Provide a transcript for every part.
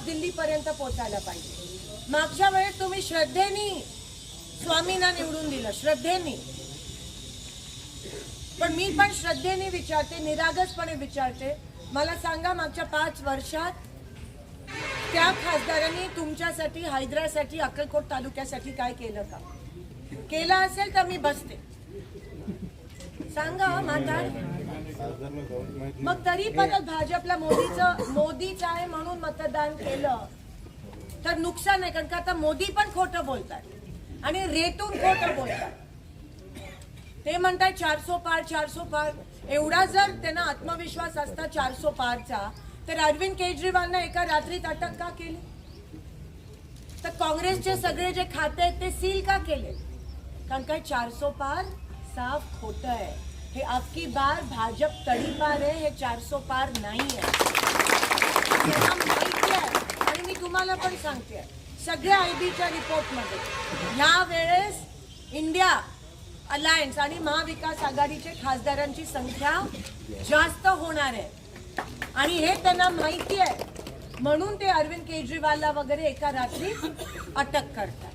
आवाज दिल्लीपर्यंत पोहोचायला पाहिजे. मागच्या वेळेस तुम्ही श्रद्धेनी स्वामींना निवडून दिलं श्रद्धेनी. पण मी पण श्रद्धेने विचारते निरागसपणे विचारते. मला सांगा मागच्या पाच वर्षात त्या खासदारांनी तुमच्यासाठी हैदरासाठी अक्कलकोट तालुक्यासाठी काय केलं का? केलं असेल तर मी बसते. सांगा म्हातार मग तरी परत भाजपला मोदीचं म्हणून मतदान केलं तर नुकसान आहे कारण का आता मोदी पण खोटं बोलतात आणि रेतून खोटं बोलतात. ते म्हणतात चारसो पार चारसो पार. एवढा जर त्यांना आत्मविश्वास असता चारसो पारचा तर अरविंद केजरीवालनं एका रात्रीत अटक का केली? तर काँग्रेसचे सगळे जे खाते आहेत ते सील का केले? कारण काय चारसो पार साफ खोट आहे हे अबकी बार भाजप तडीपार आहे हे चारसो पार नाही आहे त्यांना माहिती आहे आणि मी तुम्हाला पण सांगते. सगळ्या आयबीच्या रिपोर्टमध्ये. ह्या वेळेस इंडिया अलायन्स आणि महाविकास आघाडीचे खासदारांची संख्या जास्त होणार आहे. आणि हे त्यांना माहिती आहे. म्हणून ते अरविंद केजरीवालला वगैरे एका रात्री अटक करतात.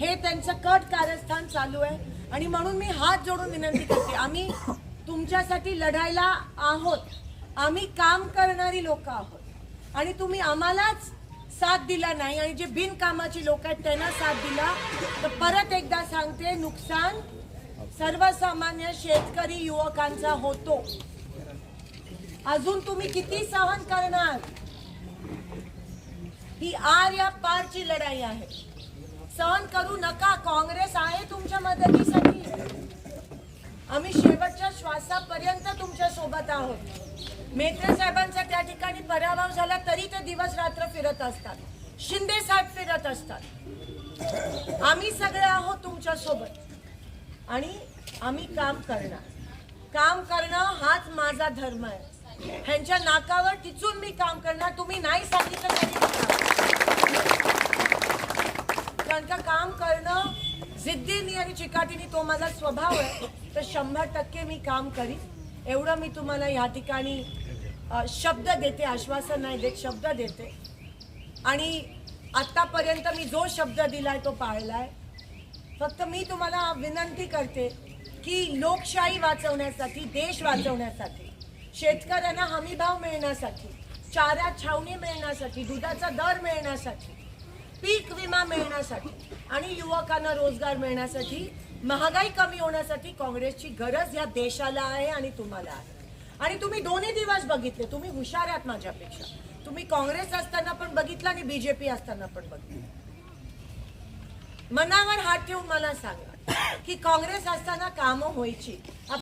हे त्यांचं कट कारस्थान चालू आहे. आणि म्हणून मी हात जोडून विनंती करते. आम्ही तुमच्यासाठी लढायला आहोत. आम्ही काम करणारी लोक आहोत. आणि तुम्ही आम्हालाच साथ दिला नाही आणि जे बिनकामाची लोक आहेत त्यांना साथ दिला. तर परत एकदा सांगते नुकसान सर्वसामान्य शेतकरी युवकांचा होतो. अजून तुम्ही किती सहन करणार? ही आर या पारची लढाई आहे. सहन करू नका काँग्रेस आहे तुमच्या मदतीसाठी. आम्ही शेवटच्या श्वासापर्यंत तुमच्यासोबत आहोत. मेत्रे साहेबांचा त्या ठिकाणी पराभव झाला तरी ते दिवस रात्र फिरत असतात. शिंदे साहेब फिरत असतात. आम्ही सगळे आहोत तुमच्यासोबत आणि आम्ही काम करणार. काम करणं हाच माझा धर्म आहे. ह्यांच्या नाकावर टिचून मी काम करणार. तुम्ही नाही सांगितलं तरी कारण का काम करणं जिद्दीनी आणि चिकाटीनी तो माझा स्वभाव आहे. तर शंभर टक्के मी काम करीन. एवढं मी तुम्हाला या ठिकाणी शब्द देते आश्वासन नाही देत शब्द देते. आणि आत्तापर्यंत मी जो शब्द दिला आहे तो पाळला आहे फक्त मी तुम्हाला विनंती करते की लोकशाही वाचवण्यासाठी देश वाचवण्यासाठी शेतकऱ्यांना हमीभाव मिळण्यासाठी चारा छावणी मिळण्यासाठी दुधाचा दर मिळण्यासाठी पीक विमा मिळण्यासाठी आणि युवकांना रोजगार मिळण्यासाठी महागाई कमी होण्यासाठी काँग्रेसची गरज या देशाला आहे आणि तुम्हाला आहे. आणि तुम्ही दोन्ही दिवस बघितले. तुम्ही हुशार आहात माझ्यापेक्षा. तुम्ही काँग्रेस असताना पण बघितलं आणि बीजेपी असताना पण बघितलं. मनावर हात ठेवून मला सांगा की काँग्रेस असताना कामं व्हायची.